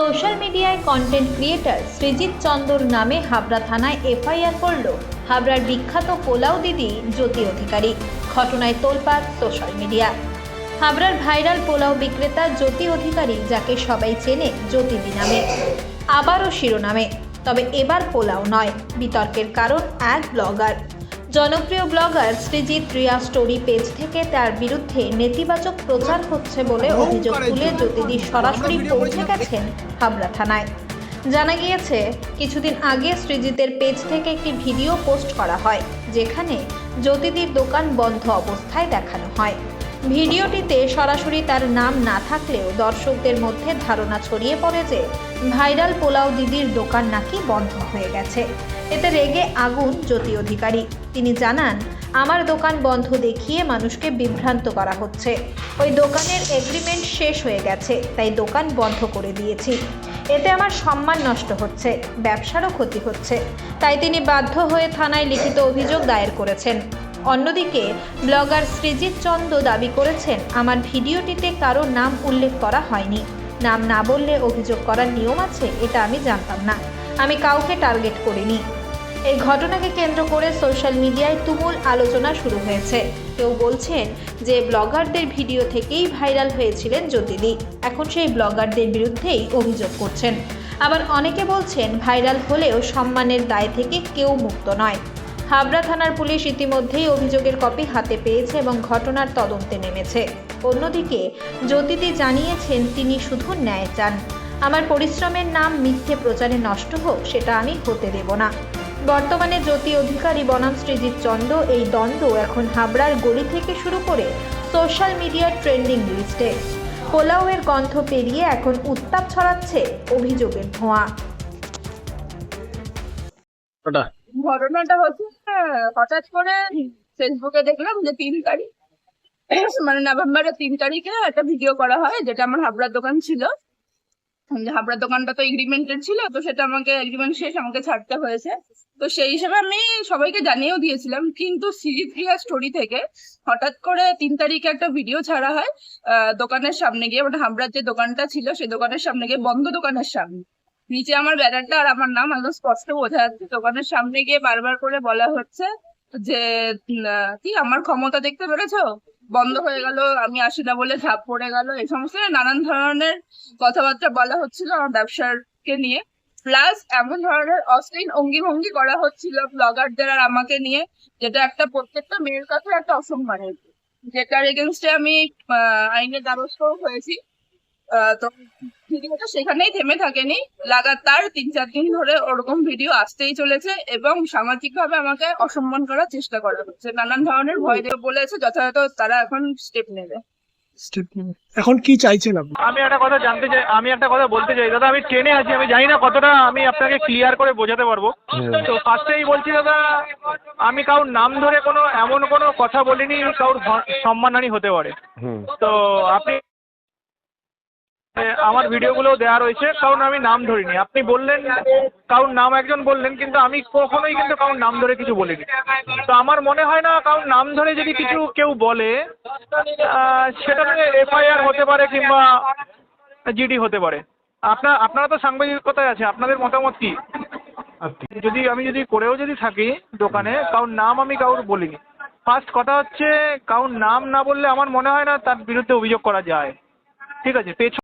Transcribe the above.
Social মিডিয়ায় content creator Srijit Chandar নামে হাবড়া থানায় এফআইআর করল হাবড়ার বিখ্যাত পোলাও দিদি জ্যোতি অধিকারী। ঘটনায় তোলপাড় সোশ্যাল মিডিয়া। হাবড়ার ভাইরাল পোলাও বিক্রেতা জ্যোতি অধিকারী, যাকে সবাই চেনে জ্যোতিদি নামে, আবারও শিরোনামে। তবে এবার পোলাও নয়, বিতর্কের কারণ এক ব্লগার। জনপ্রিয় blogger Srijit Riya story page থেকে তার বিরুদ্ধে নেতিবাচক প্রচার হচ্ছে বলে অভিযোগ তুলে জ্যোতিদি সরাসরি পৌঁছে গেছেন হাবড়া থানায়। জানা গিয়েছে কিছুদিন আগে শ্রীজিতের পেজ থেকে একটি ভিডিও পোস্ট করা হয় যেখানে জ্যোতিদির দোকান বন্ধ অবস্থায় দেখানো হয়। ভিডিওটিতে সরাসরি তার নাম না থাকলেও দর্শকদের মধ্যে ধারণা ছড়িয়ে পড়ে যে ভাইরাল পোলাও দিদির দোকান নাকি বন্ধ হয়ে গেছে। এতে রেগে আগুন জ্যোতি অধিকারী। তিনি জানান, আমার দোকান বন্ধ দেখিয়ে মানুষকে বিভ্রান্ত করা হচ্ছে। ওই দোকানের এগ্রিমেন্ট শেষ হয়ে গেছে, তাই দোকান বন্ধ করে দিয়েছি। এতে আমার সম্মান নষ্ট হচ্ছে, ব্যবসারও ক্ষতি হচ্ছে। তাই তিনি বাধ্য হয়ে থানায় লিখিত অভিযোগ দায়ের করেছেন। অন্যদিকে, ব্লগার সৃজিত চন্দ দাবি করেছেন, আমার ভিডিওটিতে কারও নাম উল্লেখ করা হয়নি। নাম না বললে অভিযোগ করার নিয়ম আছে, এটা আমি জানতাম না। আমি কাউকে টার্গেট করিনি। এই ঘটনাকে কেন্দ্র করে সোশ্যাল মিডিয়ায় তুমুল আলোচনা শুরু হয়েছে। কেউ বলছেন যে, ব্লগারদের ভিডিও থেকেই ভাইরাল হয়েছিলেন জ্যোতিদি। এখন সেই ব্লগারদের বিরুদ্ধেই অভিযোগ করছেন। আবার অনেকে বলছেন, ভাইরাল হলেও সম্মানের দায় থেকে কেউ মুক্ত নয়। হাবড়া থানার পুলিশ ইতিমধ্যেই অভিযোগের কপি হাতে পেয়েছে এবং ঘটনার তদন্তে নেমেছে। অন্যদিকে, জ্যোতিদি জানিয়েছেন তিনি শুধু ন্যায় চান। আমার পরিশ্রমের নাম মিথ্যে প্রচারে নষ্ট হোক, সেটা আমি হতে দেব না। বর্তমানে জ্যোতি অধিকারী বনাম সৃজিত চন্দ এই দ্বন্দ্ব এখন হাবড়ার গলি থেকে শুরু করে সোশ্যাল মিডিয়ার ট্রেন্ডিং লিস্টে। পোলাওয়ের গন্ধ পেরিয়ে এখন উত্তাপ ছড়াচ্ছে অভিযোগের ধোঁয়া। ঘটনাটা হচ্ছে আহ, হঠাৎ করে ফেসবুকে দেখলাম যে তিন তারিখ মানে নভেম্বরের তিন তারিখে একটা ভিডিও করা হয় যেটা আমার হাবড়ার দোকান ছিল। হাবড়ার দোকানটা তো এগ্রিমেন্টেড ছিল তো সেটা আমাকে এগ্রিমেন্ট শেষ আমাকে ছাড়তে হয়েছে। তো সেই হিসেবে আমি সবাইকে জানিয়েও দিয়েছিলাম কিন্তু সিরিজ ক্রিয়া স্টোরি থেকে হঠাৎ করে তিন তারিখে একটা ভিডিও ছাড়া হয় দোকানের সামনে গিয়ে মানে হাবড়ার যে দোকানটা ছিল সেই দোকানের সামনে গিয়ে বন্ধ দোকানের সামনে। নিচে আমার ব্যানারটা আর আমার নাম একদম স্পষ্ট বোঝা যাচ্ছে। দোকানের সামনে গিয়ে বারবার করে বলা হচ্ছে যে কি আমার ক্ষমতা দেখতে পেরেছ? বন্ধ হয়ে গেল, আমি আসি না বলে ঝাঁপ পড়ে গেল। এই সমস্ত নানান ধরনের কথাবার্তা বলা হচ্ছিল আমার ব্যবসাকে নিয়ে। প্লাস এমন ধরনের অশ্লীল অঙ্গি ভঙ্গি করা হচ্ছিল ব্লগারদের আর আমাকে নিয়ে, যেটা একটা প্রত্যেকটা মেয়ের কাছে একটা অসম্মানের যেটার এগেনস্টে আমি আইনের দ্বারস্থ হয়েছি। তো ভিডিওটা সেখানেই থেমে থাকেনি। লাগাতার তিন চার দিন ধরে ওরকম ভিডিও আসতেই চলেছে এবং সামাজিক ভাবে আমাকে অসম্মান করার চেষ্টা করা হচ্ছে। নানান ধরনের ভয় দিয়ে বলেছে যথাযথ তারা এখন স্টেপ নেবে। স্টেপ নেবে। এখন কি চাইছেন আপনি? আমি একটা কথা জানতে চাই আমি একটা কথা বলতে চাই। দাদা আমি ট্রেনে আছি আমি জানি না কতটা আমি আপনাকে ক্লিয়ার করে বোঝাতে পারব। তো ফার্স্টেই বলছি দাদা আমি কারোর নাম ধরে কোনো এমন কোনো কথা বলিনি কারোর সম্মানহানি হতে পারে। তো আপনি আমার ভিডিওগুলো দেওয়া রয়েছে কারণ আমি নাম ধরিনি। আপনি বললেন কারোর নাম একজন বললেন কিন্তু আমি কখনোই কিন্তু কারোর নাম ধরে কিছু বলিনি। তো আমার মনে হয় না কারোর নাম ধরে যদি কিছু কেউ বলে আহ, সেটা নিয়ে এফআইআর হতে পারে কিংবা জিডি হতে পারে। আপনার আপনারা তো সাংবাদিকতায় আছে আপনাদের মতামত কি? যদি আমি যদি করেও যদি থাকি দোকানে কারোর নাম আমি কারোর বলিনি। ফার্স্ট কথা হচ্ছে কারোর নাম না বললে আমার মনে হয় না তার বিরুদ্ধে অভিযোগ করা যায়। ঠিক আছে পেছন